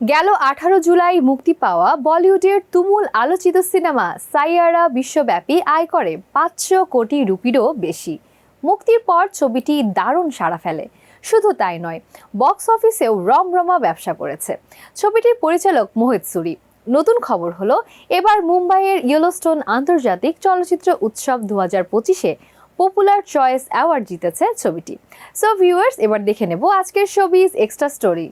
গেল আঠারো জুলাই মুক্তি পাওয়া বলিউডের তুমুল আলোচিত সিনেমা সাইয়ারা বিশ্বব্যাপী আয় করে পাঁচশো কোটি রুপিরও বেশি। মুক্তির পর ছবিটি দারুণ সাড়া ফেলে। শুধু তাই নয়, বক্স অফিসেও রমরমা ব্যবসা করেছে। ছবিটির পরিচালক মোহিত সুরি। নতুন খবর হলো, এবার মুম্বাইয়ের ইয়েলোস্টোন আন্তর্জাতিক চলচ্চিত্র উৎসব দু হাজার পঁচিশে পপুলার চয়েস অ্যাওয়ার্ড জিতেছে ছবিটি। সো ভিউয়ার্স এবার দেখে নেব আজকের শোবিজ এক্সট্রা স্টোরি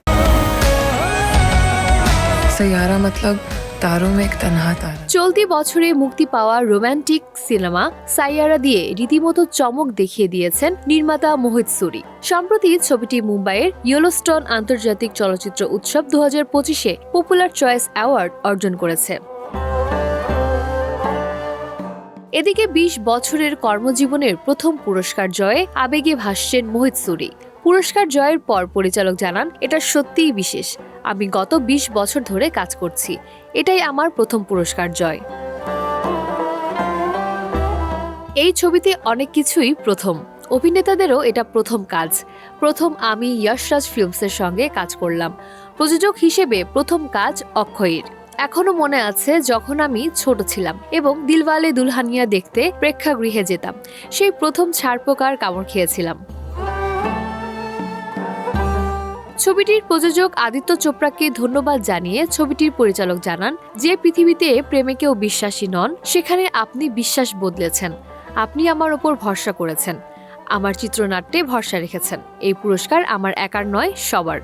সয়ারা মতলব তারো মে এক তনহা তারা চলতি বছরে মুক্তি পাওয়া রোম্যান্টিক সিনেমা সাইয়ারা দিয়ে রীতিমতো চমক দেখিয়ে দিয়েছেন নির্মাতা মোহিত সুরি। সম্প্রতি ছবিটি মুম্বাইয়ের ইয়েলোস্টোন আন্তর্জাতিক চলচ্চিত্র উৎসব দু হাজার পঁচিশে পপুলার চয়েস অ্যাওয়ার্ড অর্জন করেছে। এদিকে ২০ বছরের কর্মজীবনের প্রথম পুরস্কার জয়ে আবেগে ভাসছেন মোহিত সুরি। পুরস্কার জয়ের পর পরিচালক জানান, এটা সত্যিই বিশেষ। আমি গত ২০ বছর ধরে কাজ করছি। এটাই আমার প্রথম পুরস্কার জয়। এই ছবিতে অনেক কিছুই প্রথম। অভিনেতাদেরও এটা প্রথম কাজ। প্রথম আমি যশরাজ ফিল্মসের সঙ্গে কাজ করলাম। প্রযোজক হিসেবে প্রথম কাজ অক্ষয়ের। এখনও মনে আছে যখন আমি ছোট ছিলাম এবং দিলওয়ালে দুলহানিয়া দেখতে প্রেক্ষাগৃহে যেতাম। সেই প্রথম ছাড়পোকার কামড় খেয়েছিলাম। ছবিটির প্রযোজক আদিত্য চোপড়াকে ধন্যবাদ জানিয়ে ছবিটির পরিচালক জানান, যে পৃথিবীতে প্রেমে কেউ বিশ্বাসী নন, সেখানে আপনি বিশ্বাস বদলেছেন। আপনি আমার ওপর ভরসা করেছেন। আমার চিত্রনাট্যে ভরসা রেখেছেন। এই পুরস্কার আমার একার নয়, সবার।